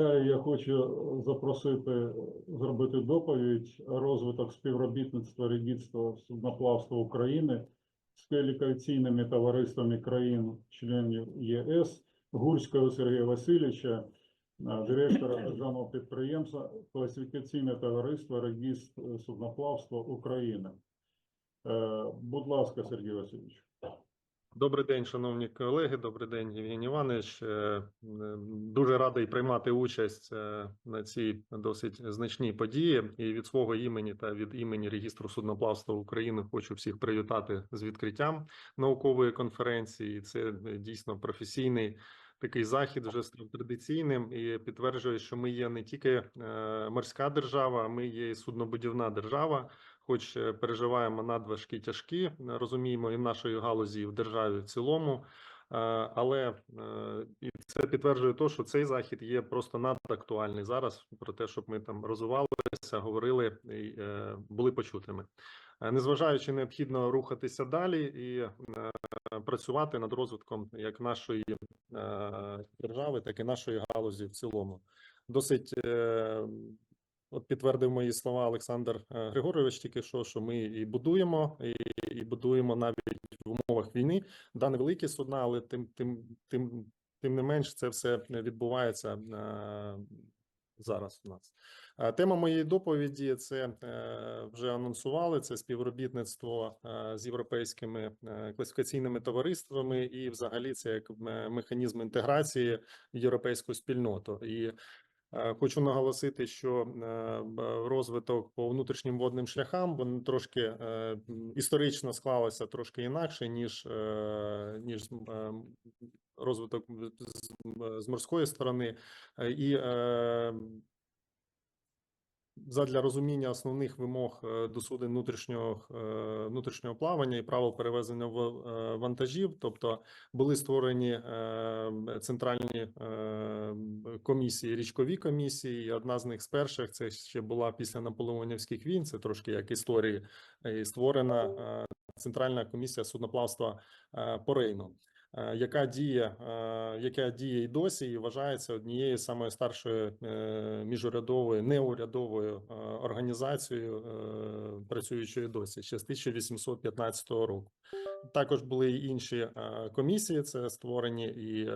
Я хочу запросити зробити доповідь розвиток співробітництва регідства судноплавства України з кваліфікаційними товариствами країн-членів ЄС Гурського Сергія Васильовича, директора державного підприємства Класифікаційне товариство Регіст судноплавства України. Е, Будь ласка, Сергій Васильович. Добрий день, шановні колеги. Добрий день, Євгеній Іванович. Е, е, Дуже радий приймати участь е, на цій досить значній події. І від свого імені та від імені Регістру судноплавства України хочу всіх привітати з відкриттям наукової конференції. Це дійсно професійний такий захід, вже став традиційним і підтверджує, що ми є не тільки морська держава, ми є і суднобудівна держава хоч е, переживаємо надважкі тяжкі, е, розуміємо, і в нашої галузі, і в державі в цілому. е, Але і це підтверджує те, що цей захід є просто надактуальний зараз про те, щоб ми там розвивалися, говорили і були почутими. Незважаючи, необхідно рухатися далі і працювати над розвитком як нашої держави, так і нашої галузі в цілому. Досить От підтвердив мої слова Олександр е, Григорович тільки що, що ми і будуємо, і, і будуємо навіть в умовах війни. Да, невеликі судна, але тим, тим, тим, тим не менш це все відбувається е, зараз у нас. Е, Тема моєї доповіді це вже анонсували. Це співробітництво з європейськими класифікаційними товариствами, і взагалі це як механізм інтеграції в європейську спільноту. І Хочу наголосити, що е, розвиток по внутрішнім водним шляхам він трошки е, історично склалося трошки інакше ніж е, ніж е, розвиток з, морської сторони, Е, і е, задля розуміння основних вимог е, до суден внутрішнього е, внутрішнього плавання і правил перевезення е, вантажів, тобто були створені центральні комісії, річкові комісії. І одна з них з перших це ще була після наполеонівських війн. Це трошки як історії, створена центральна комісія судноплавства по Рейну. Е, Яка діє, е, яка діє і досі, і вважається однією з самої старшої е, міжурядовою неурядовою організацією, працюючою досі ще з 1815 року. Також були і інші комісії. Це створені і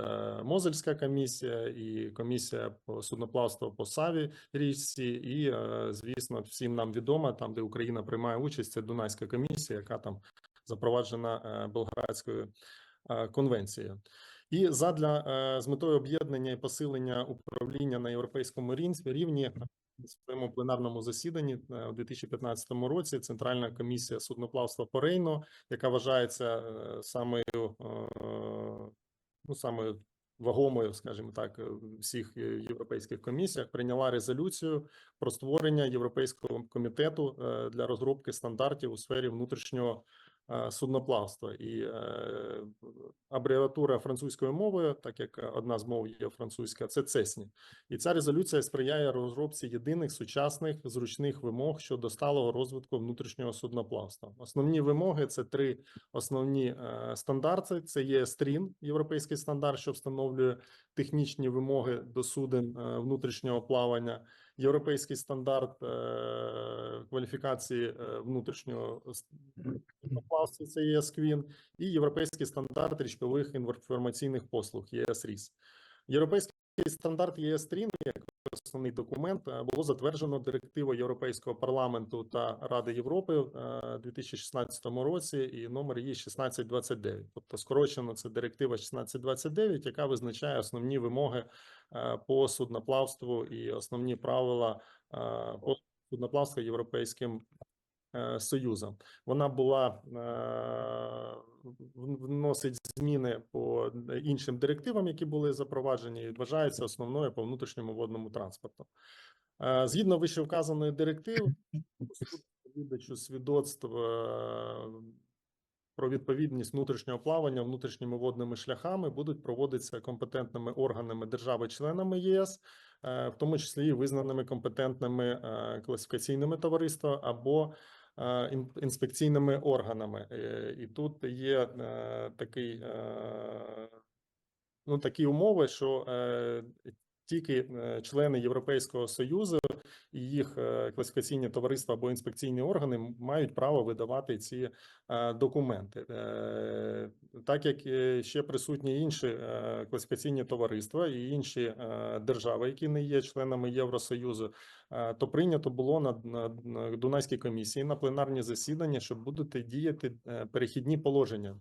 Мозельська комісія, і комісія по судноплавству по Саві річці, і звісно, всім нам відомо, там де Україна приймає участь, це Дунайська комісія, яка там запроваджена е, Е. І задля е, з метою об'єднання і посилення управління на європейському рівні в своєму пленарному засіданні е, у 2015 році Центральна комісія судноплавства по Рейну, яка вважається самою ну самою вагомою, скажімо так, всіх європейських комісіях, прийняла резолюцію про створення Європейського комітету для розробки стандартів у сфері внутрішнього судноплавства і е, абревіатура французькою мовою, так як одна з мов є французька, це ЦЕСНІ. І ця резолюція сприяє розробці єдиних сучасних зручних вимог щодо сталого розвитку внутрішнього судноплавства. Основні вимоги це три основні е, стандарти: це є стрін, європейський стандарт, що встановлює технічні вимоги до суден е, внутрішнього плавання. Європейський стандарт е, кваліфікації е, внутрішнього класу, це є СКВІН, і європейський стандарт річкових інформаційних послуг ЄС-РІС. Європейський стандарт ЄС-Трін, як основний документ, е, було затверджено директивою Європейського парламенту та Ради Європи в у 2016 році, і номер її 1629. Тобто скорочено це директива 1629, яка визначає основні вимоги е, по судноплавству і основні правила е, по судноплавству європейським е, союзом. Вона була е, вносить зміни по іншим директивам, які були запроваджені, і вважається основною по внутрішньому водному транспорту. Е, Згідно вищевказаної директиви, видачу свідоцтв про відповідність внутрішнього плавання внутрішніми водними шляхами будуть проводитися компетентними органами держави-членами ЄС, в тому числі визнаними компетентними класифікаційними товариствами або інспекційними органами. Е, І тут є е, такий, е, ну, такі умови, що е, тільки е, члени Європейського союзу і їх е, класифікаційні товариства або інспекційні органи мають право видавати ці е, документи. Так як ще присутні інші класифікаційні товариства і інші держави, які не є членами Євросоюзу, то прийнято було на, на, на Дунайській комісії на пленарні засідання, що будуть діяти перехідні положення.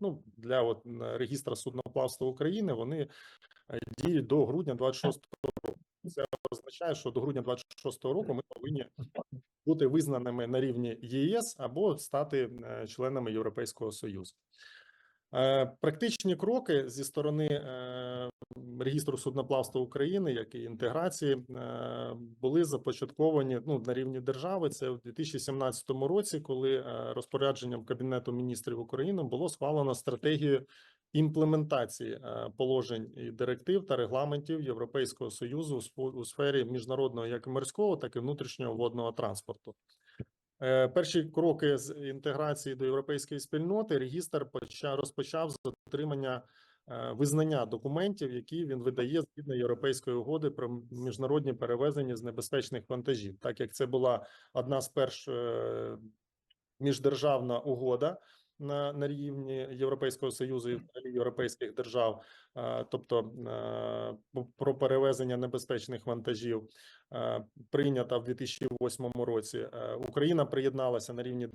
Ну для от регістра судноплавства України вони діють до грудня 26 року. Це означає, що до грудня 26 року ми повинні бути визнаними на рівні ЄС або стати е, членами Європейського Союзу. Е, Практичні кроки зі сторони е, регістру судноплавства України, як і інтеграції, були започатковані ну на рівні держави. Це в 2017 році, коли розпорядженням Кабінету міністрів України було схвалено стратегію імплементації е, положень і директив та регламентів Європейського союзу у сфері міжнародного як морського, так і внутрішнього водного транспорту. Е, Перші кроки з інтеграції до європейської спільноти регістр почав розпочав з отримання е, визнання документів, які він видає згідно європейської угоди про міжнародні перевезення з небезпечних вантажів, так як це була одна з перш е, міждержавна угода на, на рівні Європейського союзу і взагалі європейських держав, е, тобто е, про перевезення небезпечних вантажів, е, прийнята в 2008 році. Україна приєдналася на рівні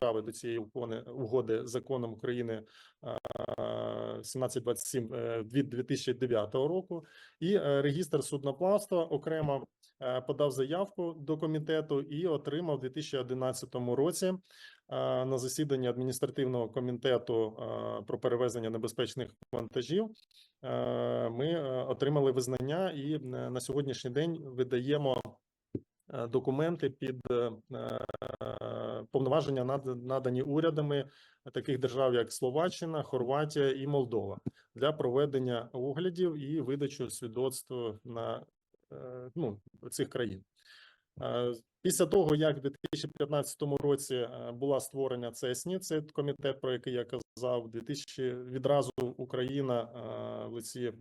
держави до цієї угоди законом України е, 1727 е, від 2009 року. І е, регістр судноплавства окремо е, подав заявку до комітету і отримав у 2011 році на засіданні адміністративного комітету про перевезення небезпечних вантажів. Ми отримали визнання і на сьогоднішній день видаємо документи під повноваження над- надані урядами таких держав, як Словаччина, Хорватія і Молдова, для проведення оглядів і видачу свідоцтв на е, ну, цих країн. Після того, як в 2015 році е, була створена ЦЕСНІ, це комітет, про який я казав, 2000 відразу Україна е, в лиці е,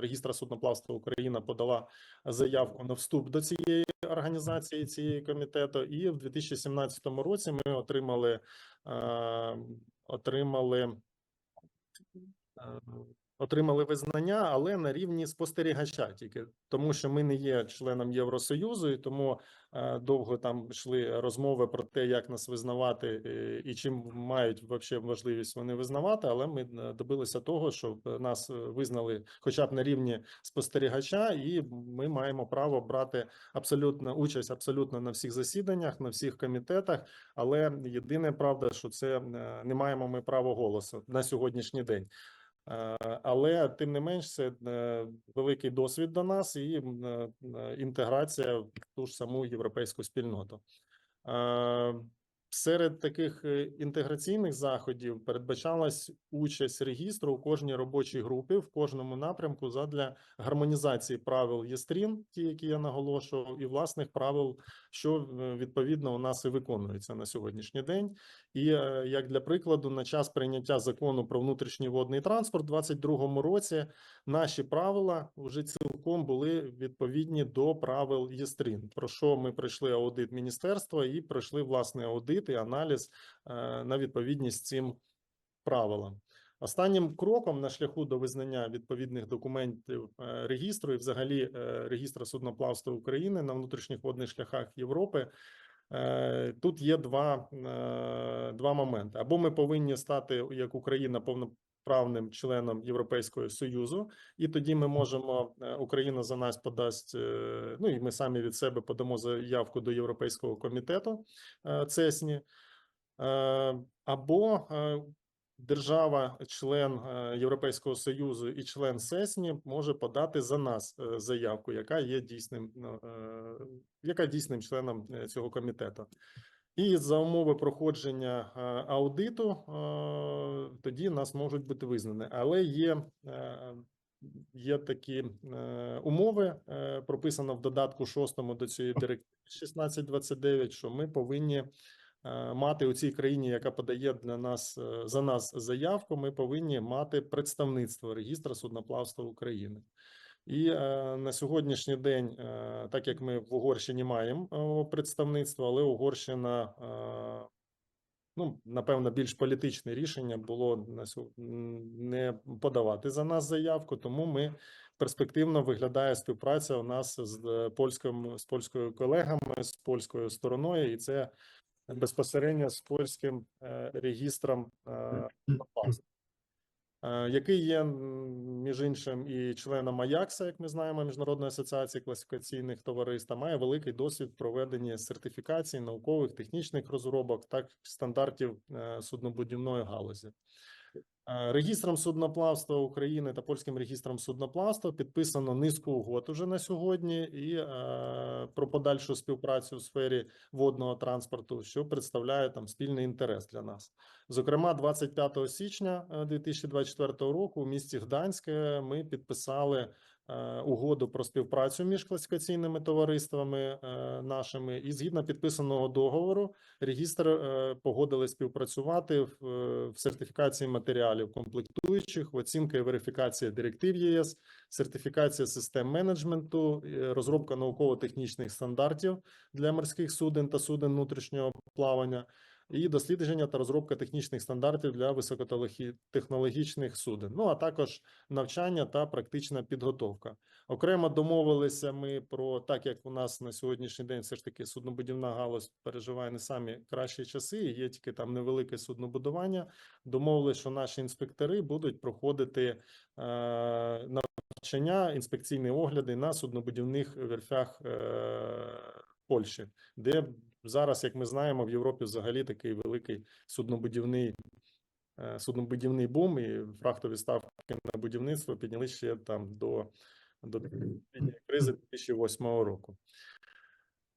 регістра судноплавства Україна подала заявку на вступ до цієї організації, цієї комітету, і в 2017 році ми отримали отримали отримали визнання, але на рівні спостерігача тільки тому, що ми не є членом Євросоюзу, і тому е, довго там йшли розмови про те, як нас визнавати е, і чим мають вообще можливість вони визнавати. Але ми е, добилися того, щоб нас визнали, хоча б на рівні спостерігача, і ми маємо право брати абсолютно участь абсолютно на всіх засіданнях, на всіх комітетах. Але єдине правда, що це не маємо ми право голосу на сьогоднішній день. Е, Але тим не менш, це е, великий досвід до нас і е, інтеграція в ту ж саму європейську спільноту. Серед таких е, інтеграційних заходів передбачалась участь регістру у кожній робочій групі в кожному напрямку задля гармонізації правил ЄСТРІН, ті, які я наголошував, і власних правил, що е, відповідно у нас і виконується на сьогоднішній день. І е, як для прикладу, на час прийняття закону про внутрішній водний транспорт у 2022 році наші правила вже цілком були відповідні до правил ЄСТРІН, про що ми пройшли аудит міністерства і пройшли власний аудит і аналіз е, на відповідність цим правилам. Останнім кроком на шляху до визнання відповідних документів е, регістру і взагалі е, регістра судноплавства України на внутрішніх водних шляхах Європи Тут є два, два моменти: або ми повинні стати як Україна повноправним членом Європейського союзу, і тоді ми можемо е, Україна за нас подасть. е, Ну і ми самі від себе подамо заявку до Європейського комітету е, ЦЕСНІ, або держава, член Європейського союзу і член СЕСНІ може подати за нас заявку, яка є дійсним, ну, яка дійсним членом цього комітету. І за умови проходження е, аудиту е, тоді нас можуть бути визнані. Але є, е, є такі умови, прописано в додатку шостому до цієї директиви 1629, що ми повинні мати у цій країні, яка подає для нас за нас заявку, ми повинні мати представництво регістра судноплавства України. І е, на сьогоднішній день, е, так як ми в Угорщині маємо представництво, але Угорщина, е, ну, напевно, більш політичне рішення було не подавати за нас заявку, тому ми перспективно виглядає співпраця у нас з польським з польською колегами, з польською стороною, і це безпосередньо з польським регістром який є між іншим і членом Аякса, як ми знаємо, міжнародної асоціації класифікаційних товариств, має великий досвід проведення сертифікацій наукових технічних розробок та стандартів е, суднобудівної галузі. Е, Регістром судноплавства України та польським регістром судноплавства підписано низку угод уже на сьогодні і е, про подальшу співпрацю в сфері водного транспорту, що представляє там спільний інтерес для нас. Зокрема, 25 січня е, 2024 року у місті Гданське ми підписали е, угоду про співпрацю між класифікаційними товариствами е, нашими, і згідно підписаного договору, регістр е, погодили співпрацювати в, е, сертифікації матеріалів комплектуючих, оцінка і верифікація директив ЄС, сертифікація систем менеджменту, е, розробка науково-технічних стандартів для морських суден та суден внутрішнього плавання. І дослідження та розробка технічних стандартів для високотехнологічних суден. Ну а також навчання та практична підготовка. Окремо домовилися ми про так, як у нас на сьогоднішній день все ж таки суднобудівна галузь переживає не самі кращі часи. Є тільки там невелике суднобудування. Домовилися, що наші інспектори будуть проходити е, навчання, інспекційні огляди на суднобудівних верфях е, Польщі, де зараз, як ми знаємо, в Європі взагалі такий великий суднобудівний. е, Суднобудівний бум і фрахтові ставки на будівництво підняли ще там до, до кризи 2008 року.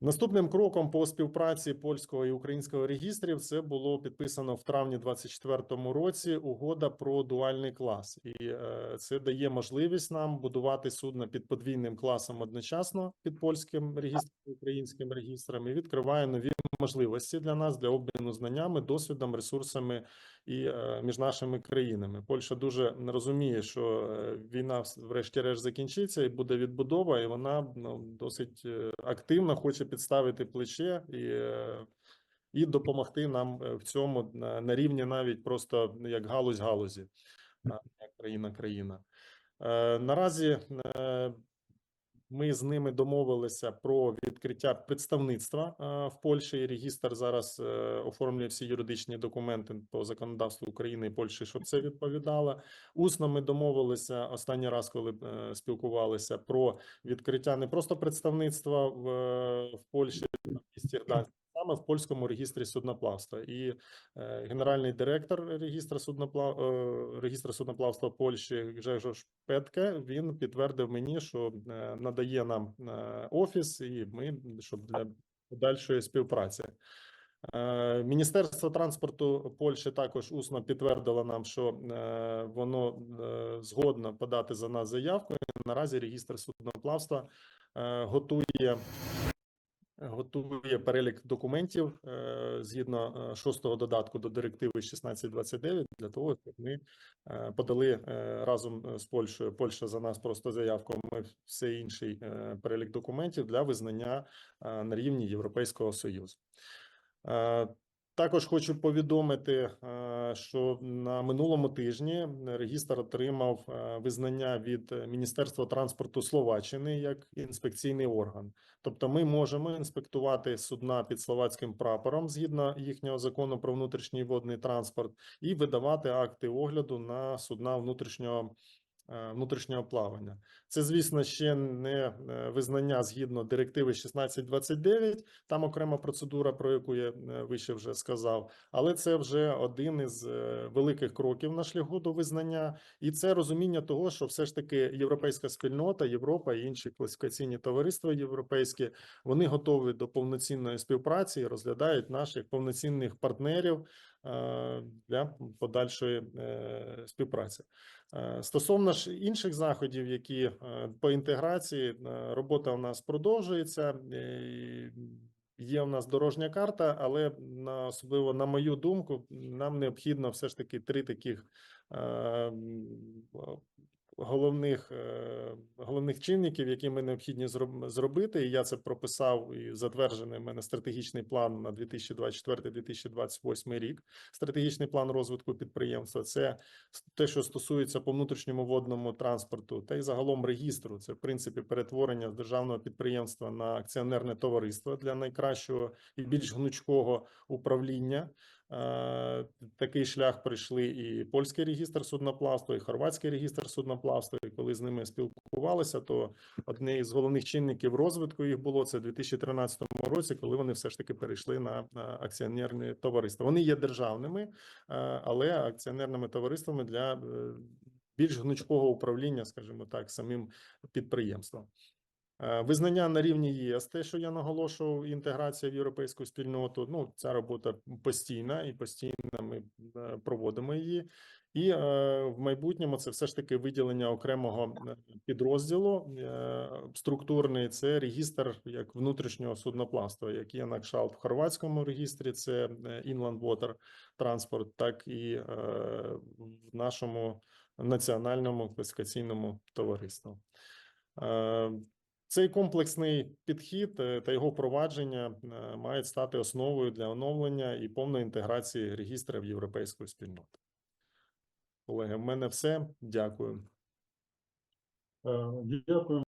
Наступним кроком по співпраці польського і українського регістрів це було підписано в травні 2024 році угода про дуальний клас, і е, це дає можливість нам будувати судна під подвійним класом одночасно під польським регістром і українським регістром і відкриває нові можливості для нас для обміну знаннями, досвідом, ресурсами і е, між нашими країнами. Польща дуже розуміє, що е, війна врешті-решт закінчиться і буде відбудова, і вона ну, досить е, активно хоче підставити плече і. І допомогти нам в цьому на, рівні навіть просто як галузь галузі, а, як країна країна. Е, наразі е, ми з ними домовилися про відкриття представництва е, в Польщі. Регістр зараз е, оформлює всі юридичні документи по законодавству України і Польщі, щоб це відповідало. Усно ми домовилися останній раз, коли е, спілкувалися про відкриття не просто представництва в, в Польщі в місті Гданськ, саме в польському регістрі судноплавства. І е, генеральний директор регістру судноплав е, регістру судноплавства Польщі Гжегош Петке він підтвердив мені, що е, надає нам е, офіс, і ми щоб для подальшої співпраці. Е, Міністерство транспорту Польщі також усно підтвердило нам, що е, воно е, згодно подати за нас заявку. Наразі регістр судноплавства готує готує перелік документів е, згідно е, шостого додатку до директиви 1629 для того, щоб ми е, подали разом з Польщею. Польща за нас просто заявку. Ми все інший перелік документів для визнання на рівні Європейського союзу. Е, Також хочу повідомити, е, що на минулому тижні регістр отримав е, визнання від Міністерства транспорту Словаччини як інспекційний орган. Тобто, ми можемо інспектувати судна під словацьким прапором згідно їхнього закону про внутрішній водний транспорт і видавати акти огляду на судна внутрішнього. Е, Внутрішнього плавання. Це, звісно, ще не е, визнання згідно директиви 1629, Там окрема процедура, про яку я е, вище вже сказав, але це вже один із великих кроків на шляху до визнання, і це розуміння того, що все ж таки європейська спільнота, Європа і інші класифікаційні товариства європейські вони готові до повноцінної співпраці і розглядають наших повноцінних партнерів для подальшої е, співпраці. Е, Стосовно ж інших заходів, які е, по інтеграції, е, робота у нас продовжується. е, Є у нас дорожня карта, але на особливо на мою думку, нам необхідно все ж таки три таких е, головних, е, головних чинників, які ми необхідні зробити. І я це прописав і затверджений в мене стратегічний план на 2024-2028 рік. Стратегічний план розвитку підприємства. Це те, що стосується по внутрішньому водному транспорту, та й загалом регістру. Це в принципі перетворення з державного підприємства на акціонерне товариство для найкращого і більш гнучкого управління. Е, Такий шлях пройшли і польський регістр судноплавства, і хорватський регістр судноплавства. І коли з ними спілкувалися, то одне із головних чинників розвитку їх було це в 2013 році, коли вони все ж таки перейшли на акціонерне товариство. Вони є державними, е, але акціонерними товариствами для е, більш гнучкого управління, скажімо так, самим підприємством. Е, Визнання на рівні ЄС, те, що я наголошував, інтеграція в європейську спільноту. Ну, ця робота постійна і постійно ми е, проводимо її. І е, в майбутньому це все ж таки виділення окремого е, підрозділу е, структурний. Це регістр як внутрішнього судноплавства, як є на кшалт в хорватському регістрі, це Inland Water Transport, так і е, в нашому національному класифікаційному товаристві. Е, Цей комплексний підхід е, та його впровадження е, мають стати основою для оновлення і повної інтеграції регістра в європейську спільноту. Колеги, в мене все. Дякую. Е, Дякую.